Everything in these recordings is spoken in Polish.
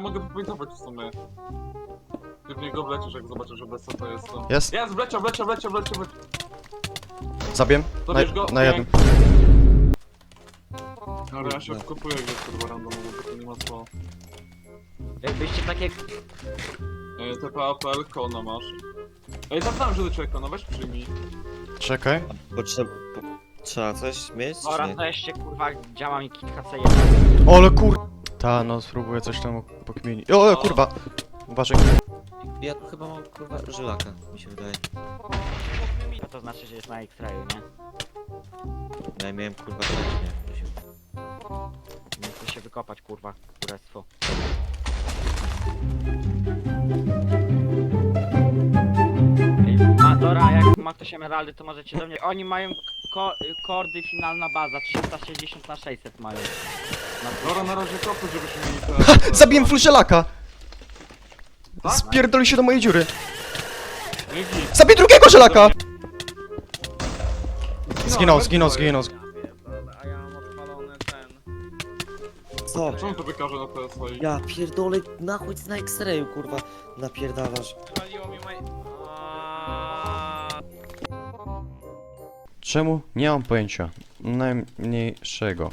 ja mogę popointować w sumie. Ty w niego wlecisz, jak zobaczysz, że bez co to jest. No. Jest? Jest, wleciał, wleciał, wleciał, wleciał, wleciał. Zabiłem? Na, Zabierz go? na jednym. Ale ja się wkopuję gdzieś kurwa randomowo, bo to nie ma co. Jakbyście takie... E, TPAPL, kona masz. Ej, zapytałem, że do czeka, no weź przyjmij. Czekaj. Potrzeba... Po... Trzeba coś mieć? Oraz nie? wreszcie kurwa działa mi kilka C1. Ole kur... Ta, no spróbuję coś tam pokminić. O, kurwa! Uważaj. Ja tu chyba mam kurwa żylaka, mi się wydaje. No to znaczy, że jest na X-rayu, nie? Ja miałem kurwa też, nie? Się- Nie chcę się wykopać kurwa, kurestwo. Ej, jak ma ktoś emeraldy, to możecie do mnie... Oni mają ko kordy finalna baza, 360 na 600 mają. Dobra, na razie kopy, żebyśmy mieli te... Zabiłem fluszelaka! Tak? Spierdolił się do mojej dziury. Zabiję drugiego żelaka! No, Zginął, zginął, zginął. A ja mam odpalony ten. Co? Czemu to wykaże na te swoje? Ja pierdolę, na chuj ty na X-rayu kurwa napierdalasz. Waliło mi maj... Aaaa. Czemu? Nie mam pojęcia. Najmniejszego.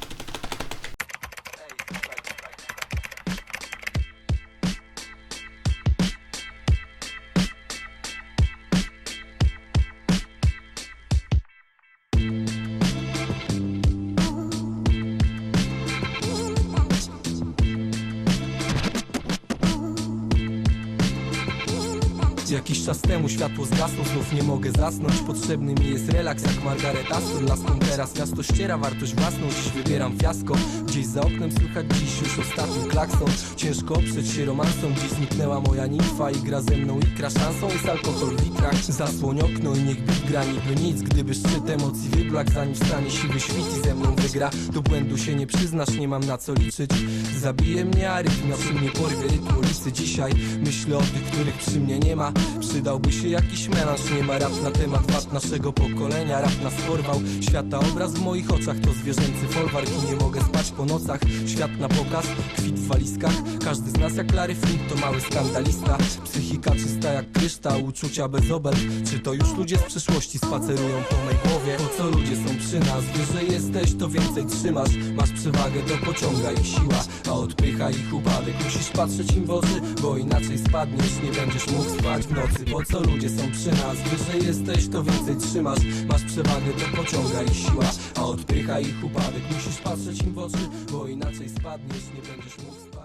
Jakiś czas temu światło zgasło, znów nie mogę zasnąć. Potrzebny mi jest relaks jak Margaret Aston Laską teraz miasto ściera wartość własną. Dziś wybieram fiasko. Gdzieś za oknem słychać dziś już ostatni klakson. Ciężko oprzeć się romansom Gdzieś zniknęła moja nimfa i gra ze mną ikra Szansą. Jest alkohol w litrach Zasłoń okno i niech bit gra niby nic Gdyby szczyt emocji wyblak zanim wstanie siwy świt i ze mną wygra. Do błędu się nie przyznasz, nie mam na co liczyć. Zabije mnie arytmia, przy mnie porwie rytm ulicy. Dzisiaj myślę o tych, których przy mnie nie ma Przydałby się jakiś melanż, nie ma rap na temat wad naszego pokolenia. Rap nas porwał, świata obraz w moich oczach. To zwierzęcy folwark i nie mogę spać po nocach. Świat na pokaz, kwit w walizkach. Każdy z nas jak Larry Flint to mały skandalista. Psychika czysta jak kryształ, uczucia bez obelg. Czy to już ludzie z przyszłości spacerują po mej głowie? Po co ludzie są przy nas? Że jesteś, to więcej trzymasz. Masz przewagę, to pociąga ich siła. A odpycha ich upadek. Musisz patrzeć im w oczy, bo inaczej spadniesz. Nie będziesz mógł spać w nocy Po co ludzie są przy nas? Że jesteś, to więcej trzymasz. Masz przewagę, to pociąga ich siła. A odpycha ich upadek. Musisz patrzeć im w oczy, bo inaczej spadniesz. Nie będziesz mógł